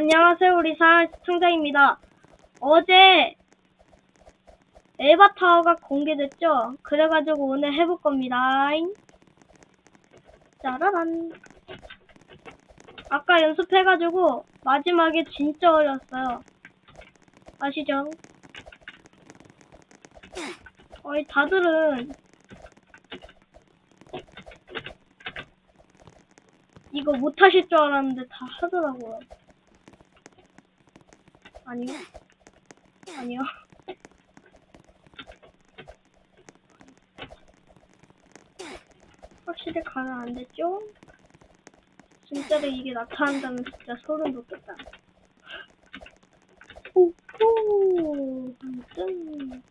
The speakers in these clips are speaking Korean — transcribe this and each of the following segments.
안녕하세요, 우리 사랑 시청자입니다. 어제 에바타워가 공개됐죠? 그래가지고 오늘 해볼 겁니다. 짜라란. 아까 연습해가지고 마지막에 진짜 어려웠어요. 아시죠? 어이, 다들은 이거 못하실 줄 알았는데 다 하더라고요. 아니요. 아니요. 확실히 가면 안 됐죠? 진짜로 이게 나타난다면 진짜 소름 돋겠다. 오호! 아무튼.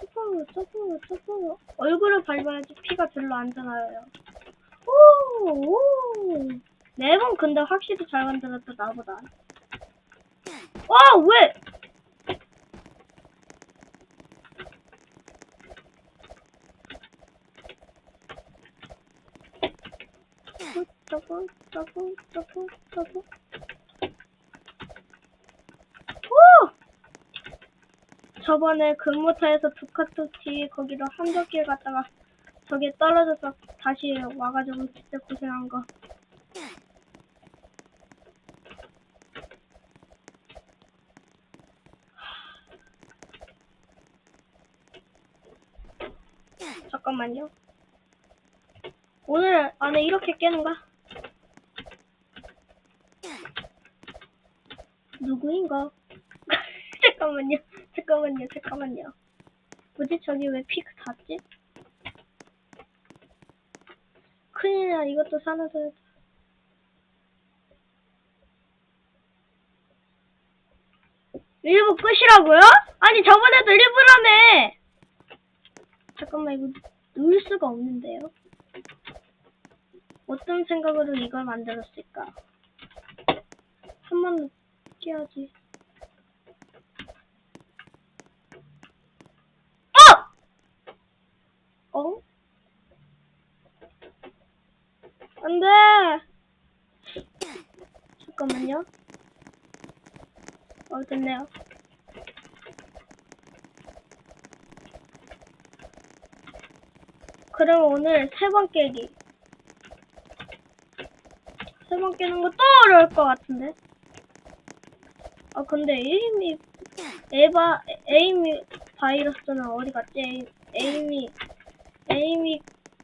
쪼뽀, 쪼뽀, 쪼뽀. 얼굴을 밟아야지 피가 별로 안 나요. 오! 오! 네번 근데 확실히 잘 만들었다, 나보다. 와, 왜? 오! 저번에 금모타에서 두카토티 거기로 함정길 갔다가 저기 떨어져서 다시 와가지고 진짜 고생한 거. 잠깐만요. 오늘 안에 이렇게 깨는가? 누구인가? 잠깐만요. 잠깐만요. 잠깐만요. 뭐지? 저기 왜 피크 닿지? 큰일이야. 이것도 사놔서 일부 끝이라고요? 아니 저번에도 일부라며! 잠깐만 이거 누를 수가 없는데요. 어떤 생각으로 이걸 만들었을까? 한 번 깨야지. 어? 어? 안 돼! 잠깐만요. 어, 됐네요. 그럼 오늘 세 번 깨기. 세 번 깨는 거 또 어려울 것 같은데? 아, 근데 에이미, 에바, 에이미 바이러스는 어디 갔지? 에이, 에이미, 에이미,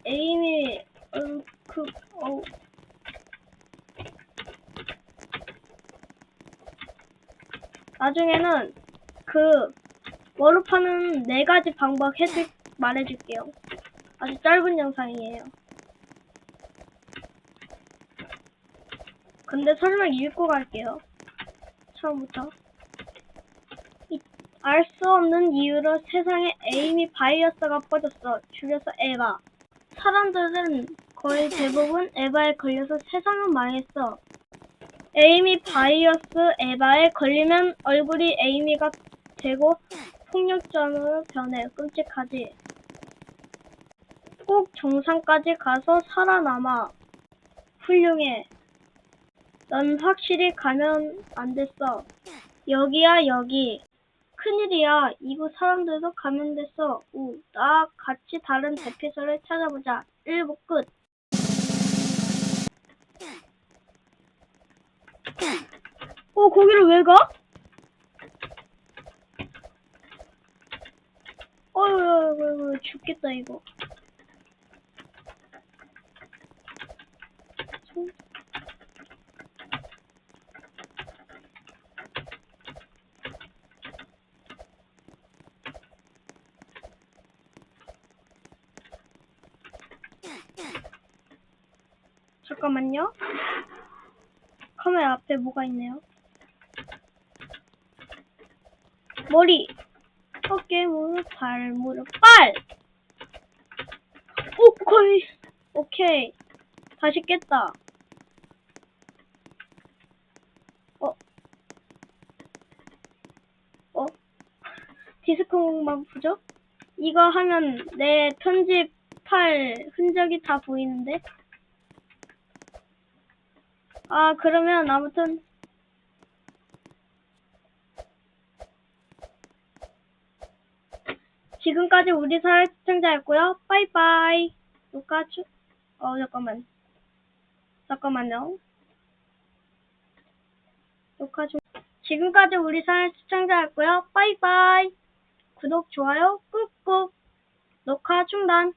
에이미, 음, 그, 어 나중에는 그, 뭐로 파는 네 가지 방법 해줄, 말해줄게요. 아주 짧은 영상이에요. 근데 설명 읽고 갈게요. 처음부터. 알 수 없는 이유로 세상에 에이미 바이러스가 퍼졌어. 줄여서 에바. 사람들은 거의 대부분 에바에 걸려서 세상은 망했어. 에이미 바이러스 에바에 걸리면 얼굴이 에이미가 되고 폭력전으로 변해. 끔찍하지. 꼭 정상까지 가서 살아남아. 훌륭해. 넌 확실히 가면 안 됐어. 여기야, 여기. 큰일이야. 이곳 사람들도 감염됐어. 우, 나 같이 다른 대피소를 찾아보자. 1부 끝. 어, 거기를 왜 가? 어휴, 어휴, 어휴, 죽겠다, 이거. 잠깐만요. 카메라 앞에 뭐가 있네요. 머리, 어깨, 무릎, 발, 무릎, 빨! 오, 거의, 오케이. 다시 깼다. 어? 어? 디스크만 보죠? 이거 하면 내 편집 폭발 흔적이 다 보이는데? 아 그러면 아무튼 지금까지 우리 사회 시청자였고요. 빠이빠이. 녹화 추... 어 잠깐만. 잠깐만요. 녹화 중. 지금까지 우리 사회 시청자였고요. 빠이빠이. 구독 좋아요 꾹꾹. 녹화 중단.